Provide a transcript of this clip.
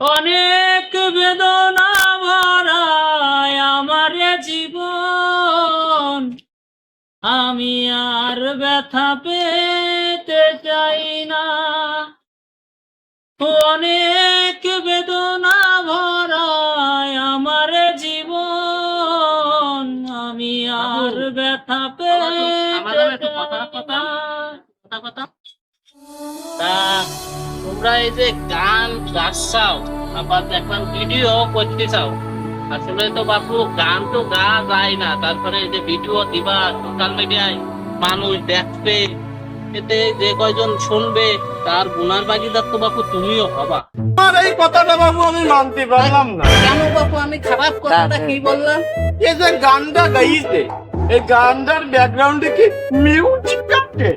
অনেক বেদনা ভরায় আমার জীবন। আমি আর ব্যথা পেতে চাই না। অনেক বেদনা ভরায় আমার জীবন। আমি আর ব্যথা পেতে চাই না। তা তোমরা এই যে গান গাচ্ছাও আবার দেখলাম ভিডিও করতে চাও আসলে তো বাপু গান তো গা যায় না তারপরে এই যে ভিডিও দিবা সোশ্যাল মিডিয়ায় মানুষ দেখবে এতে যে কয়জন শুনবে তার গুনার বাগিদার তো বাপু তুমিও হবা। আমার এই কথাটা বাবু আমি মানতে পারলাম না। কেন বাপু আমি খারাপ কথাটা কি বললাম? এই যে গানটা গাইছে এই গানটার ব্যাকগ্রাউন্ডে কি মিউজিক আছে?